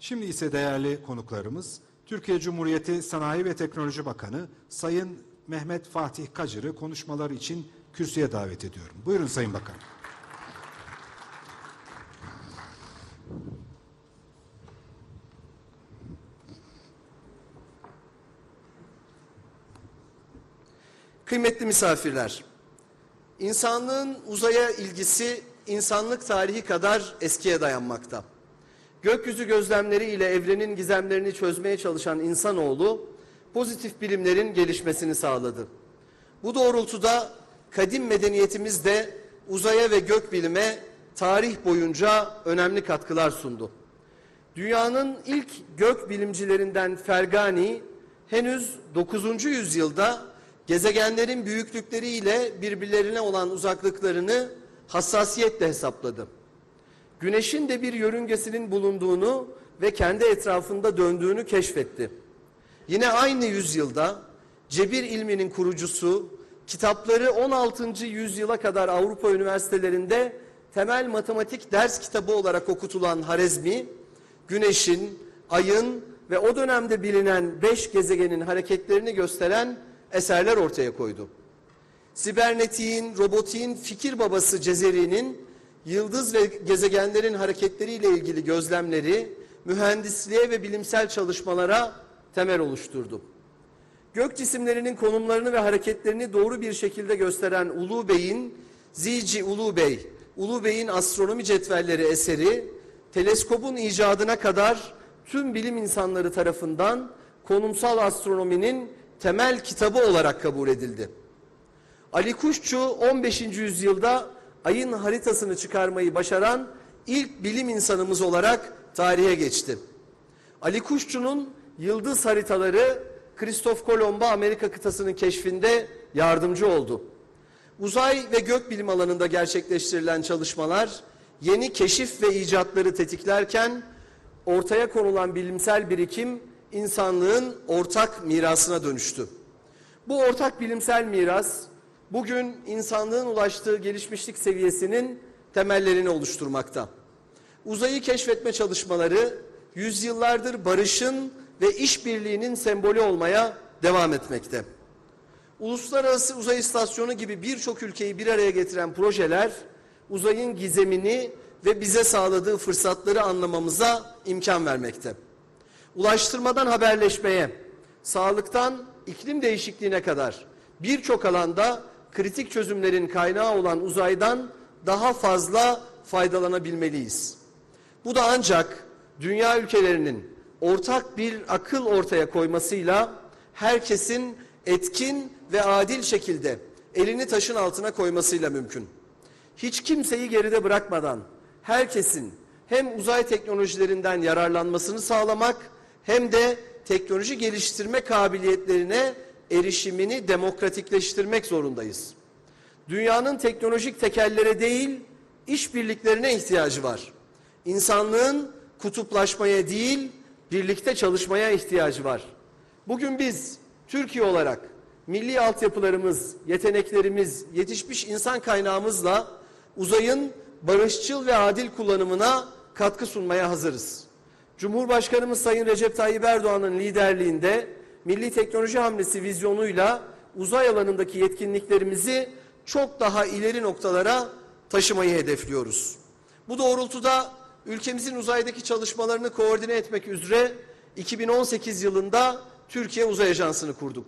Şimdi ise değerli konuklarımız Türkiye Cumhuriyeti Sanayi ve Teknoloji Bakanı Sayın Mehmet Fatih Kacır'ı konuşmalar için kürsüye davet ediyorum. Buyurun Sayın Bakan. Kıymetli misafirler, insanlığın uzaya ilgisi insanlık tarihi kadar eskiye dayanmakta. Gökyüzü gözlemleri ile evrenin gizemlerini çözmeye çalışan insanoğlu pozitif bilimlerin gelişmesini sağladı. Bu doğrultuda kadim medeniyetimiz de uzaya ve gökbilime tarih boyunca önemli katkılar sundu. Dünyanın ilk gök bilimcilerinden Fergani henüz 9. yüzyılda gezegenlerin büyüklükleriyle birbirlerine olan uzaklıklarını hassasiyetle hesapladı. Güneşin de bir yörüngesinin bulunduğunu ve kendi etrafında döndüğünü keşfetti. Yine aynı yüzyılda cebir ilminin kurucusu, kitapları 16. yüzyıla kadar Avrupa üniversitelerinde temel matematik ders kitabı olarak okutulan Harezmi, Güneşin, Ay'ın ve o dönemde bilinen beş gezegenin hareketlerini gösteren eserler ortaya koydu. Sibernetiğin, robotiğin fikir babası Cezeri'nin yıldız ve gezegenlerin hareketleriyle ilgili gözlemleri mühendisliğe ve bilimsel çalışmalara temel oluşturdu. Gök cisimlerinin konumlarını ve hareketlerini doğru bir şekilde gösteren Ulu Bey'in Zici Ulu Bey, Ulu Bey'in astronomi cetvelleri eseri teleskobun icadına kadar tüm bilim insanları tarafından konumsal astronominin temel kitabı olarak kabul edildi. Ali Kuşçu 15. yüzyılda ayın haritasını çıkarmayı başaran ilk bilim insanımız olarak tarihe geçti. Ali Kuşçu'nun yıldız haritaları Kristof Kolomb'a Amerika kıtasının keşfinde yardımcı oldu. Uzay ve gökbilim alanında gerçekleştirilen çalışmalar yeni keşif ve icatları tetiklerken ortaya konulan bilimsel birikim insanlığın ortak mirasına dönüştü. Bu ortak bilimsel miras bugün insanlığın ulaştığı gelişmişlik seviyesinin temellerini oluşturmakta. Uzayı keşfetme çalışmaları yüzyıllardır barışın ve işbirliğinin sembolü olmaya devam etmekte. Uluslararası Uzay İstasyonu gibi birçok ülkeyi bir araya getiren projeler uzayın gizemini ve bize sağladığı fırsatları anlamamıza imkan vermekte. Ulaştırmadan haberleşmeye, sağlıktan iklim değişikliğine kadar birçok alanda kritik çözümlerin kaynağı olan uzaydan daha fazla faydalanabilmeliyiz. Bu da ancak dünya ülkelerinin ortak bir akıl ortaya koymasıyla herkesin etkin ve adil şekilde elini taşın altına koymasıyla mümkün. Hiç kimseyi geride bırakmadan herkesin hem uzay teknolojilerinden yararlanmasını sağlamak hem de teknoloji geliştirme kabiliyetlerine erişimini demokratikleştirmek zorundayız. Dünyanın teknolojik tekerlere değil, işbirliklerine ihtiyacı var. İnsanlığın kutuplaşmaya değil, birlikte çalışmaya ihtiyacı var. Bugün biz Türkiye olarak milli altyapılarımız, yeteneklerimiz, yetişmiş insan kaynağımızla uzayın barışçıl ve adil kullanımına katkı sunmaya hazırız. Cumhurbaşkanımız Sayın Recep Tayyip Erdoğan'ın liderliğinde Milli Teknoloji Hamlesi vizyonuyla uzay alanındaki yetkinliklerimizi çok daha ileri noktalara taşımayı hedefliyoruz. Bu doğrultuda ülkemizin uzaydaki çalışmalarını koordine etmek üzere 2018 yılında Türkiye Uzay Ajansı'nı kurduk.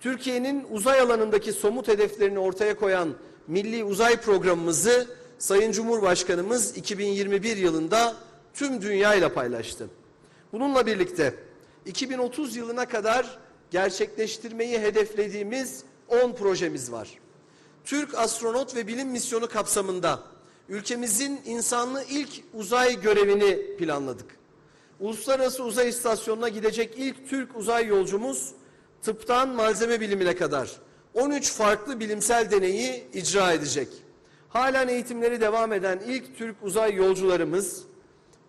Türkiye'nin uzay alanındaki somut hedeflerini ortaya koyan Milli Uzay Programımızı Sayın Cumhurbaşkanımız 2021 yılında tüm dünyayla paylaştı. Bununla birlikte 2030 yılına kadar gerçekleştirmeyi hedeflediğimiz 10 projemiz var. Türk Astronot ve Bilim Misyonu kapsamında ülkemizin insanlı ilk uzay görevini planladık. Uluslararası Uzay İstasyonu'na gidecek ilk Türk uzay yolcumuz tıptan malzeme bilimine kadar 13 farklı bilimsel deneyi icra edecek. Halen eğitimleri devam eden ilk Türk uzay yolcularımız,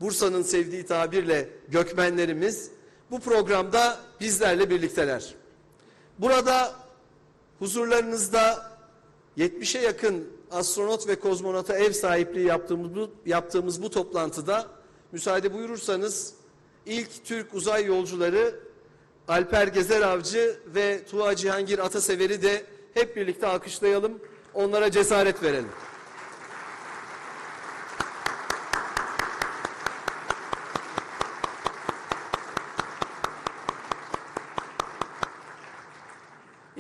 Bursa'nın sevdiği tabirle gökmenlerimiz bu programda bizlerle birlikteler. Burada huzurlarınızda 70'e yakın astronot ve kozmonota ev sahipliği yaptığımız bu, yaptığımız bu toplantıda müsaade buyurursanız ilk Türk uzay yolcuları Alper Gezer Avcı ve Tuğa Cihangir Atasever'i de hep birlikte alkışlayalım. Onlara cesaret verelim.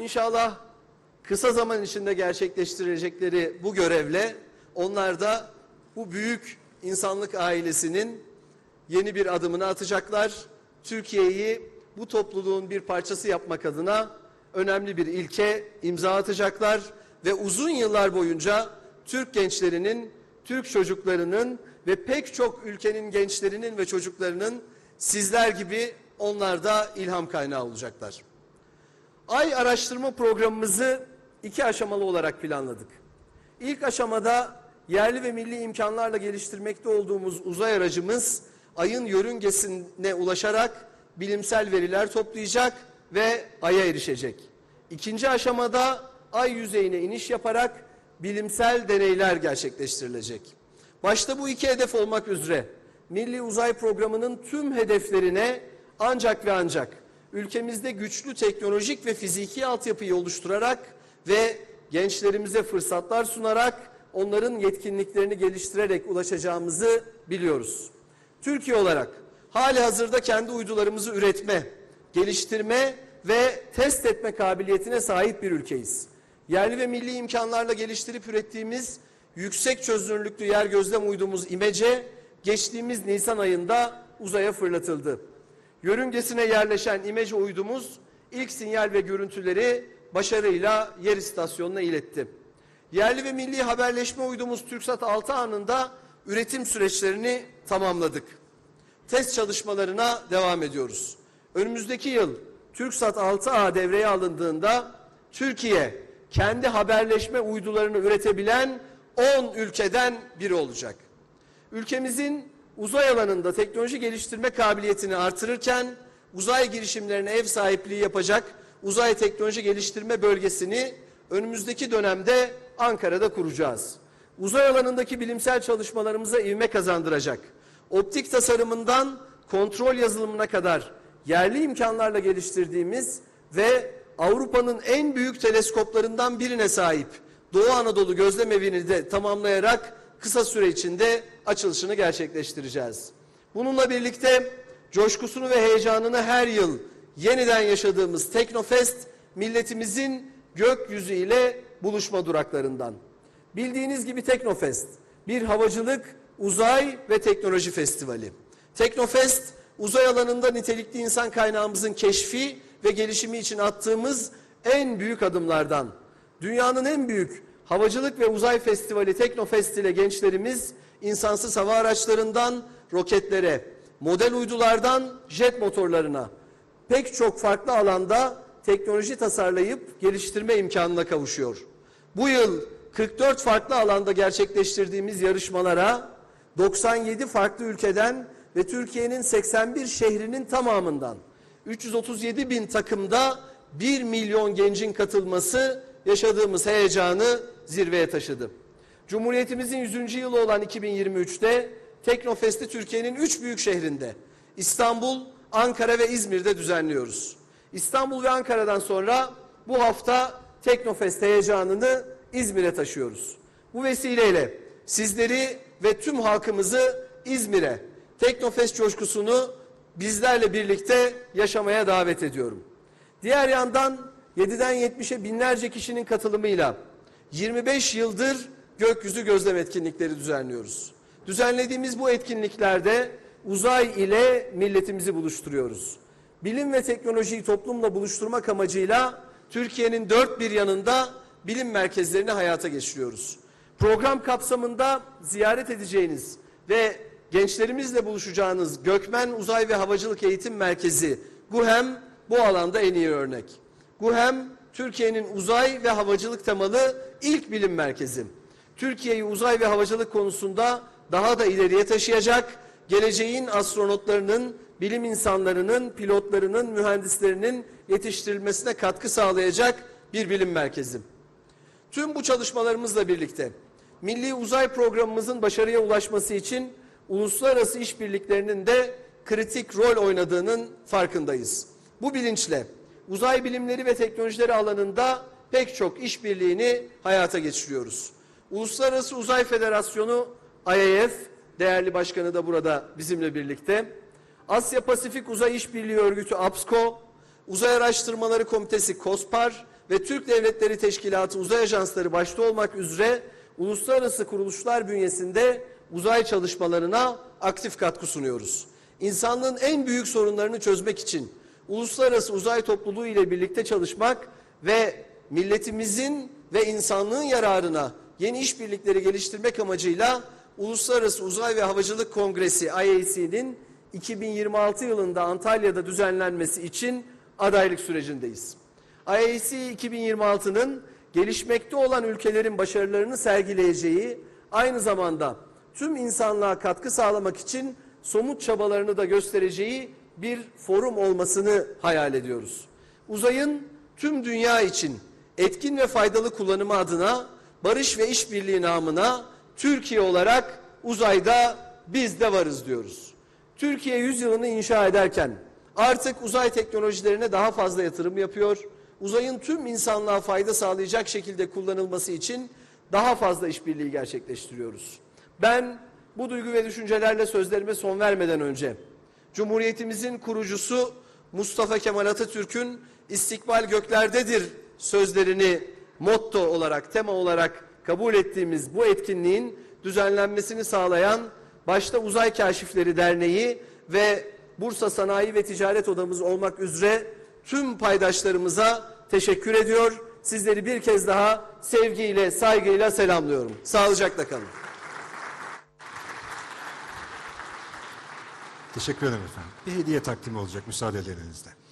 İnşallah kısa zaman içinde gerçekleştirecekleri bu görevle onlar da bu büyük insanlık ailesinin yeni bir adımını atacaklar. Türkiye'yi bu topluluğun bir parçası yapmak adına önemli bir ilke imza atacaklar ve uzun yıllar boyunca Türk gençlerinin, Türk çocuklarının ve pek çok ülkenin gençlerinin ve çocuklarının sizler gibi onlar da ilham kaynağı olacaklar. Ay araştırma programımızı iki aşamalı olarak planladık. İlk aşamada yerli ve milli imkanlarla geliştirmekte olduğumuz uzay aracımız ayın yörüngesine ulaşarak bilimsel veriler toplayacak ve aya erişecek. İkinci aşamada ay yüzeyine iniş yaparak bilimsel deneyler gerçekleştirilecek. Başta bu iki hedef olmak üzere Milli Uzay Programı'nın tüm hedeflerine ancak ve ancak ülkemizde güçlü teknolojik ve fiziki altyapıyı oluşturarak ve gençlerimize fırsatlar sunarak onların yetkinliklerini geliştirerek ulaşacağımızı biliyoruz. Türkiye olarak hali hazırda kendi uydularımızı üretme, geliştirme ve test etme kabiliyetine sahip bir ülkeyiz. Yerli ve milli imkanlarla geliştirip ürettiğimiz yüksek çözünürlüklü yer gözlem uydumuz İMECE geçtiğimiz Nisan ayında uzaya fırlatıldı. Yörüngesine yerleşen İMECE uydumuz ilk sinyal ve görüntüleri başarıyla yer istasyonuna iletti. Yerli ve milli haberleşme uydumuz TürkSat 6 anında üretim süreçlerini tamamladık. Test çalışmalarına devam ediyoruz. Önümüzdeki yıl TürkSat 6A devreye alındığında Türkiye kendi haberleşme uydularını üretebilen 10 ülkeden biri olacak. Ülkemizin uzay alanında teknoloji geliştirme kabiliyetini artırırken uzay girişimlerine ev sahipliği yapacak uzay teknoloji geliştirme bölgesini önümüzdeki dönemde Ankara'da kuracağız. Uzay alanındaki bilimsel çalışmalarımıza ivme kazandıracak. Optik tasarımından kontrol yazılımına kadar yerli imkanlarla geliştirdiğimiz ve Avrupa'nın en büyük teleskoplarından birine sahip Doğu Anadolu Gözlem Evi'ni de tamamlayarak kısa süre içinde açılışını gerçekleştireceğiz. Bununla birlikte coşkusunu ve heyecanını her yıl yeniden yaşadığımız Teknofest milletimizin gökyüzü ile buluşma duraklarından. Bildiğiniz gibi Teknofest bir havacılık, uzay ve teknoloji festivali. Teknofest uzay alanında nitelikli insan kaynağımızın keşfi ve gelişimi için attığımız en büyük adımlardan. Dünyanın en büyük havacılık ve uzay festivali Teknofest ile gençlerimiz insansız hava araçlarından roketlere, model uydulardan jet motorlarına pek çok farklı alanda teknoloji tasarlayıp geliştirme imkanına kavuşuyor. Bu yıl 44 farklı alanda gerçekleştirdiğimiz yarışmalara 97 farklı ülkeden ve Türkiye'nin 81 şehrinin tamamından 337 bin takımda 1 milyon gencin katılması yaşadığımız heyecanı zirveye taşıdı. Cumhuriyetimizin 100. yılı olan 2023'te Teknofest'i Türkiye'nin 3 büyük şehrinde İstanbul, Ankara ve İzmir'de düzenliyoruz. İstanbul ve Ankara'dan sonra bu hafta Teknofest heyecanını İzmir'e taşıyoruz. Bu vesileyle sizleri ve tüm halkımızı İzmir'e Teknofest coşkusunu bizlerle birlikte yaşamaya davet ediyorum. Diğer yandan 7'den 70'e binlerce kişinin katılımıyla 25 yıldır gökyüzü gözlem etkinlikleri düzenliyoruz. Düzenlediğimiz bu etkinliklerde uzay ile milletimizi buluşturuyoruz. Bilim ve teknolojiyi toplumla buluşturmak amacıyla Türkiye'nin dört bir yanında bilim merkezlerini hayata geçiriyoruz. Program kapsamında ziyaret edeceğiniz ve gençlerimizle buluşacağınız Gökmen Uzay ve Havacılık Eğitim Merkezi GUHEM bu alanda en iyi örnek. GUHEM Türkiye'nin uzay ve havacılık temalı ilk bilim merkezi. Türkiye'yi uzay ve havacılık konusunda daha da ileriye taşıyacak, geleceğin astronotlarının, bilim insanlarının, pilotlarının, mühendislerinin yetiştirilmesine katkı sağlayacak bir bilim merkezi. Tüm bu çalışmalarımızla birlikte Milli Uzay Programımızın başarıya ulaşması için uluslararası işbirliklerinin de kritik rol oynadığının farkındayız. Bu bilinçle uzay bilimleri ve teknolojileri alanında pek çok işbirliğini hayata geçiriyoruz. Uluslararası Uzay Federasyonu IAF, değerli başkanı da burada bizimle birlikte. Asya Pasifik Uzay İşbirliği Örgütü APSCO, Uzay Araştırmaları Komitesi COSPAR ve Türk Devletleri Teşkilatı Uzay Ajansları başta olmak üzere uluslararası kuruluşlar bünyesinde uzay çalışmalarına aktif katkı sunuyoruz. İnsanlığın en büyük sorunlarını çözmek için uluslararası uzay topluluğu ile birlikte çalışmak ve milletimizin ve insanlığın yararına yeni işbirlikleri geliştirmek amacıyla Uluslararası Uzay ve Havacılık Kongresi IAC'nin 2026 yılında Antalya'da düzenlenmesi için adaylık sürecindeyiz. IAC 2026'nın gelişmekte olan ülkelerin başarılarını sergileyeceği, aynı zamanda tüm insanlığa katkı sağlamak için somut çabalarını da göstereceği bir forum olmasını hayal ediyoruz. Uzayın tüm dünya için etkin ve faydalı kullanımı adına barış ve işbirliği namına Türkiye olarak uzayda biz de varız diyoruz. Türkiye yüzyılını inşa ederken artık uzay teknolojilerine daha fazla yatırım yapıyor. Uzayın tüm insanlığa fayda sağlayacak şekilde kullanılması için daha fazla işbirliği gerçekleştiriyoruz. Ben bu duygu ve düşüncelerle sözlerime son vermeden önce Cumhuriyetimizin kurucusu Mustafa Kemal Atatürk'ün istikbal göklerdedir sözlerini motto olarak, tema olarak kabul ettiğimiz bu etkinliğin düzenlenmesini sağlayan başta Uzay Kaşifleri Derneği ve Bursa Sanayi ve Ticaret Odamız olmak üzere tüm paydaşlarımıza teşekkür ediyor. Sizleri bir kez daha sevgiyle, saygıyla selamlıyorum. Sağlıcakla kalın. Teşekkür ederim efendim. Bir hediye takdimi olacak müsaadelerinizle.